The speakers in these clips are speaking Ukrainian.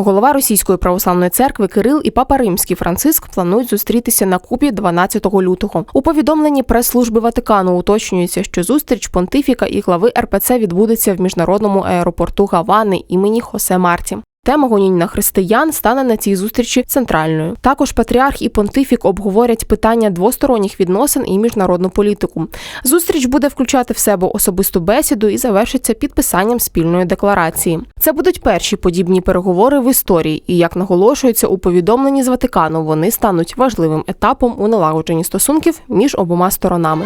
Голова Російської православної церкви Кирил і Папа Римський Франциск планують зустрітися на Кубі 12 лютого. У повідомленні прес-служби Ватикану уточнюється, що зустріч понтифіка і глави РПЦ відбудеться в міжнародному аеропорту Гавани імені Хосе Марті. Тема гонінь на християн стане на цій зустрічі центральною. Також патріарх і понтифік обговорять питання двосторонніх відносин і міжнародну політику. Зустріч буде включати в себе особисту бесіду і завершиться підписанням спільної декларації. Це будуть перші подібні переговори в історії, і як наголошується у повідомленні з Ватикану, вони стануть важливим етапом у налагодженні стосунків між обома сторонами.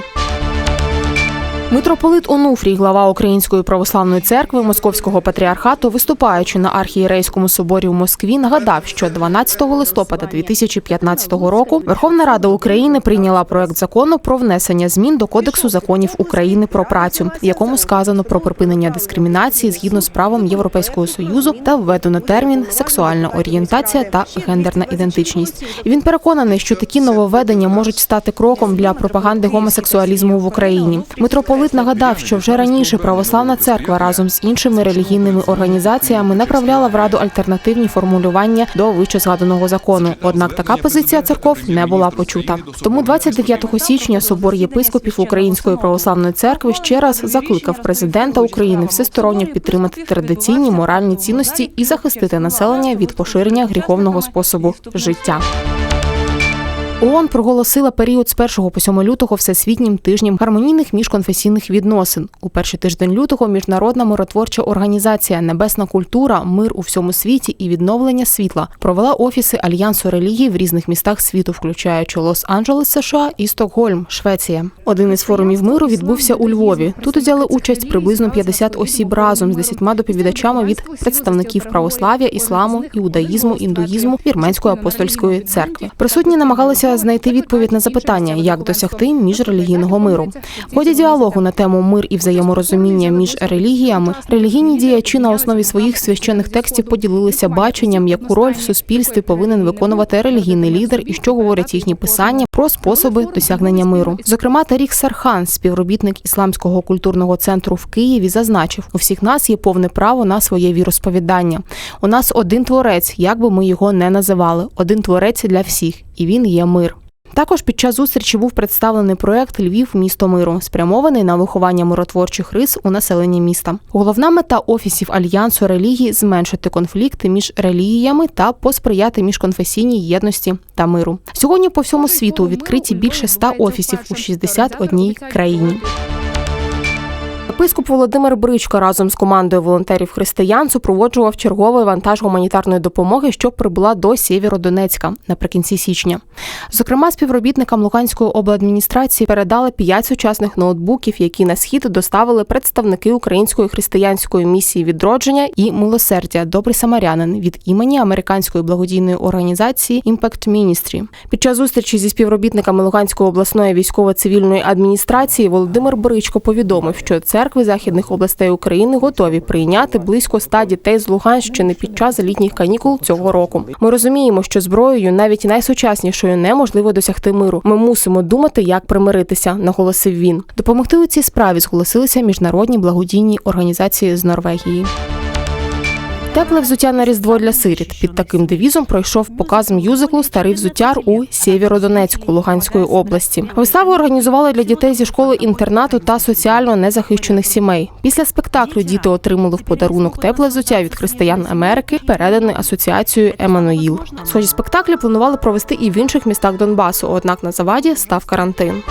Митрополит Онуфрій, глава Української православної церкви Московського патріархату, виступаючи на архієрейському соборі в Москві, нагадав, що 12 листопада 2015 року Верховна Рада України прийняла проект закону про внесення змін до Кодексу законів України про працю, в якому сказано про припинення дискримінації згідно з правом Європейського союзу та введено термін сексуальна орієнтація та гендерна ідентичність. Він переконаний, що такі нововведення можуть стати кроком для пропаганди гомосексуалізму в Україні. Митрополит нагадав, що вже раніше православна церква разом з іншими релігійними організаціями направляла в раду альтернативні формулювання до вище згаданого закону. Однак така позиція церков не була почута. Тому 29 січня собор єпископів Української православної церкви ще раз закликав президента України всесторонньо підтримати традиційні моральні цінності і захистити населення від поширення гріховного способу життя. ООН проголосила період з 1 по 7 лютого всесвітнім тижнем гармонійних міжконфесійних відносин. У перший тиждень лютого міжнародна миротворча організація Небесна культура, мир у всьому світі і відновлення світла провела офіси альянсу релігій в різних містах світу, включаючи Лос-Анджелес, США і Стокгольм, Швеція. Один із форумів миру відбувся у Львові. Тут взяли участь приблизно 50 осіб разом з 10 доповідачами від представників православ'я, ісламу, іудаїзму, індуїзму, вірменської апостольської церкви. Присутні намагалися знайти відповідь на запитання, як досягти міжрелігійного миру. В ході діалогу на тему мир і взаєморозуміння між релігіями релігійні діячі на основі своїх священних текстів поділилися баченням, яку роль в суспільстві повинен виконувати релігійний лідер і що говорять їхні писання про способи досягнення миру. Зокрема, Тарік Сархан, співробітник ісламського культурного центру в Києві, зазначив: у всіх нас є повне право на своє віросповідання. У нас один творець, як би ми його не називали, один творець для всіх, і він є мир. Також під час зустрічі був представлений проект Львів місто миру, спрямований на виховання миротворчих рис у населенні міста. Головна мета офісів альянсу релігії зменшити конфлікти між релігіями та посприяти міжконфесійній єдності та миру. Сьогодні по всьому світу відкриті більше 100 офісів у 61 країні. Єпископ Володимир Бричко разом з командою волонтерів християн супроводжував черговий вантаж гуманітарної допомоги, що прибула до Сєвєродонецька наприкінці січня. Зокрема, співробітникам Луганської обладміністрації передали п'ять сучасних ноутбуків, які на схід доставили представники української християнської місії відродження і милосердя Добрий самарянин від імені американської благодійної організації Impact Ministry. Під час зустрічі зі співробітниками Луганської обласної військово-цивільної адміністрації Володимир Бричко повідомив, що церкви західних областей України готові прийняти близько ста дітей з Луганщини під час літніх канікул цього року. Ми розуміємо, що зброєю, навіть найсучаснішою, неможливо досягти миру. Ми мусимо думати, як примиритися, наголосив він. Допомогти у цій справі зголосилися міжнародні благодійні організації з Норвегії. Тепле взуття на різдво для сиріт. Під таким девізом пройшов показ мюзиклу Старий взуттяр у Сєвєродонецьку Луганської області. Виставу організували для дітей зі школи інтернату та соціально незахищених сімей. Після спектаклю діти отримали в подарунок тепле взуття від християн Америки, передане асоціацією Еммануїл. Схожі спектаклі планували провести і в інших містах Донбасу. Однак на заваді став карантин.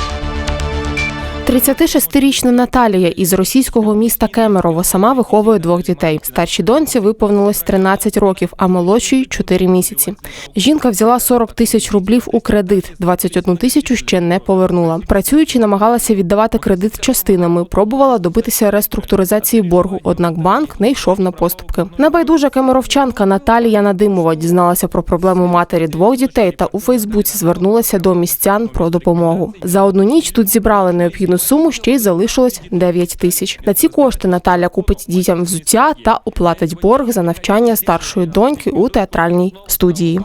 36-річна Наталія із російського міста Кемерово сама виховує двох дітей. Старшій доньці виповнилось 13 років, а молодшій 4 місяці. Жінка взяла 40 тисяч рублів у кредит, 21 тисячу ще не повернула. Працюючи, намагалася віддавати кредит частинами, пробувала добитися реструктуризації боргу. Однак банк не йшов на поступки. Небайдужа кемеровчанка Наталія Надимова дізналася про проблему матері двох дітей та у Фейсбуці звернулася до містян про допомогу. За одну ніч тут зібрали необхідну суму ще й залишилось 9 тисяч. На ці кошти Наталя купить дітям взуття та оплатить борг за навчання старшої доньки у театральній студії.